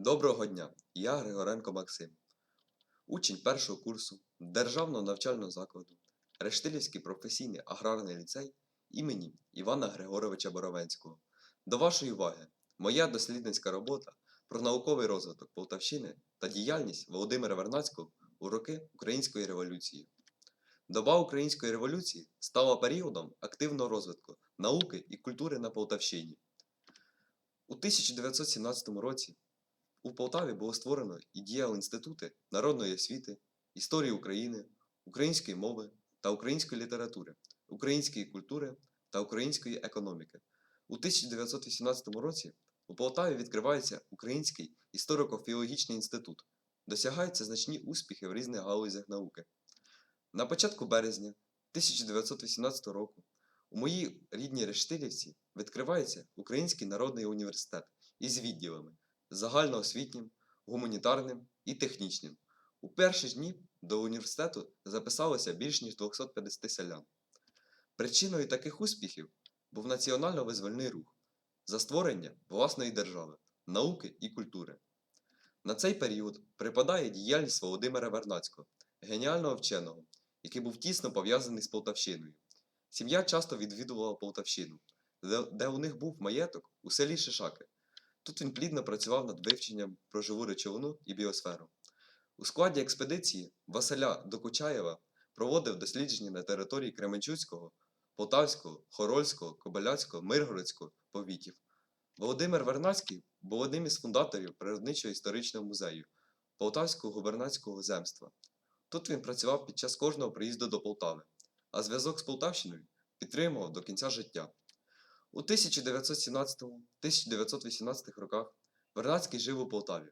Доброго дня! Я Григоренко Максим, учень першого курсу Державного навчального закладу Рештилівський професійний аграрний ліцей імені Івана Григоровича Боровенського. До вашої уваги моя дослідницька робота про науковий розвиток Полтавщини та діяльність Володимира Вернацького у роки Української революції. Доба Української революції стала періодом активного розвитку науки і культури на Полтавщині. У 1917 році у Полтаві було створено і діяли інститути народної освіти, історії України, української мови та української літератури, української культури та української економіки. У 1918 році у Полтаві відкривається Український історико-філологічний інститут. Досягаються значні успіхи в різних галузях науки. На початку березня 1918 року у моїй рідній Рештилівці відкривається Український народний університет із відділами загальноосвітнім, гуманітарним і технічним. У перші дні до університету записалося більш ніж 250 селян. Причиною таких успіхів був національно-визвольний рух за створення власної держави, науки і культури. На цей період припадає діяльність Володимира Вернацького, геніального вченого, який був тісно пов'язаний з Полтавщиною. Сім'я часто відвідувала Полтавщину, де у них був маєток у селі Шишаки. Тут він плідно працював над вивченням про живу речовину і біосферу. У складі експедиції Василя Докучаєва проводив дослідження на території Кременчуцького, Полтавського, Хорольського, Кобиляцького, Миргородського повітів. Володимир Вернацький був одним із фундаторів Природничого історичного музею Полтавського губернатського земства. Тут він працював під час кожного приїзду до Полтави, а зв'язок з Полтавщиною підтримував до кінця життя. У 1917-1918 роках Вернацький жив у Полтаві.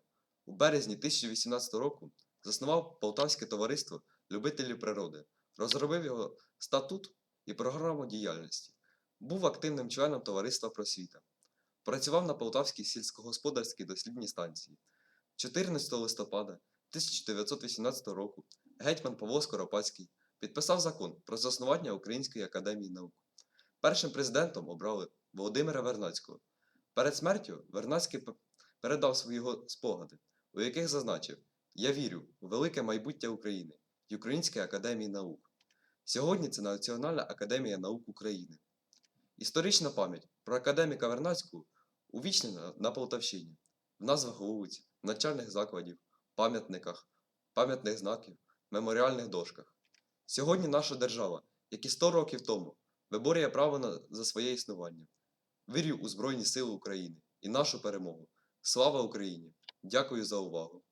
У березні 2018 року заснував Полтавське товариство любителів природи, розробив його статут і програму діяльності. Був активним членом товариства просвіта. Працював на Полтавській сільськогосподарській дослідній станції. 14 листопада 1918 року гетьман Павло Скоропадський підписав закон про заснування Української академії наук. Першим президентом обрали Володимира Вернацького. Перед смертю Вернацький передав свої спогади, у яких зазначив: Я вірю у велике майбуття України і Української академії наук. Сьогодні це Національна академія наук України. Історична пам'ять про академіка Вернацького увічнена на Полтавщині, в назвах вулиць, навчальних закладів, пам'ятниках, пам'ятних знаків, меморіальних дошках. Сьогодні наша держава, як і 100 років тому, виборює право на, за своє існування. Вірю у Збройні Сили України і нашу перемогу. Слава Україні! Дякую за увагу!